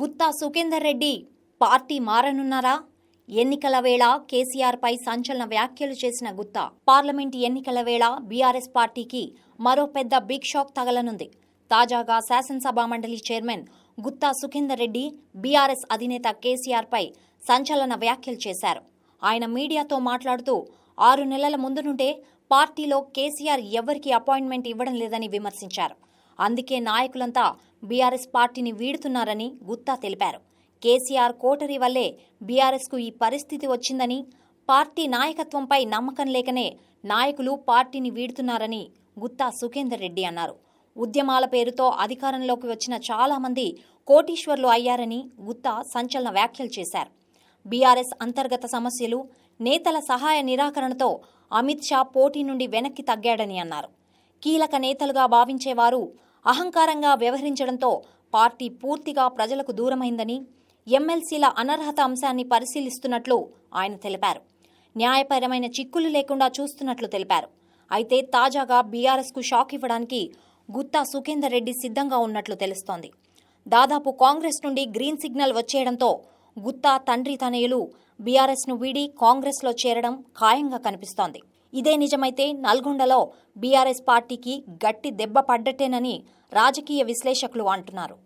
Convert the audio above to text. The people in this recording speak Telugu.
గుత్తా సుఖేందర్ రెడ్డి పార్టీ మారనున్నారా? ఎన్నికల వేళ కేసీఆర్పై సంచలన వ్యాఖ్యలు చేసిన గుత్తా. పార్లమెంట్ ఎన్నికల వేళ బీఆర్ఎస్ పార్టీకి మరో పెద్ద బిగ్ షాక్ తగలనుంది. తాజాగా శాసనసభ మండలి చైర్మన్ గుత్తా సుఖేందర్ రెడ్డి బీఆర్ఎస్ అధినేత కేసీఆర్పై సంచలన వ్యాఖ్యలు చేశారు. ఆయన మీడియాతో మాట్లాడుతూ ఆరు నెలల ముందు నుండే పార్టీలో కేసీఆర్ ఎవరికీ అపాయింట్మెంట్ ఇవ్వడం లేదని విమర్శించారు. అందుకే నాయకులంతా బీఆర్ఎస్ పార్టీని వీడుతున్నారని గుత్తా తెలిపారు. కేసీఆర్ కోటరీ వల్లే బీఆర్ఎస్కు ఈ పరిస్థితి వచ్చిందని పార్టీ నాయకత్వంపై నమ్మకం లేకనే నాయకులు పార్టీని వీడుతున్నారని గుత్తా సుఖేందర్ రెడ్డి అన్నారు. ఉద్యమాల పేరుతో అధికారంలోకి వచ్చిన చాలామంది కోటీశ్వర్లు అయ్యారని గుత్తా సంచలన వ్యాఖ్యలు చేశారు. బీఆర్ఎస్ అంతర్గత సమస్యలు నేతల సహాయ నిరాకరణతో అమిత్ షా పోటీ నుండి వెనక్కి తగ్గాడని అన్నారు. కీలక నేతలుగా భావించేవారు అహంకారంగా వ్యవహరించడంతో పార్టీ పూర్తిగా ప్రజలకు దూరమైందని ఎమ్మెల్సీల అనర్హత అంశాన్ని పరిశీలిస్తున్నట్లు ఆయన తెలిపారు. న్యాయపరమైన చిక్కులు లేకుండా చూస్తున్నట్లు తెలిపారు. అయితే తాజాగా బీఆర్ఎస్కు షాక్ ఇవ్వడానికి గుత్తా సుఖేందర్ రెడ్డి సిద్ధంగా ఉన్నట్లు తెలుస్తోంది. దాదాపు కాంగ్రెస్ నుండి గ్రీన్ సిగ్నల్ వచ్చేయడంతో గుత్తా తండ్రి తనయులు బీఆర్ఎస్ను వీడి కాంగ్రెస్లో చేరడం ఖాయంగా కనిపిస్తోంది. ఇదే నిజమైతే నల్గొండలో బీఆర్ఎస్ పార్టీకి గట్టి దెబ్బ పడ్డటేనని రాజకీయ విశ్లేషకులు అంటున్నారు.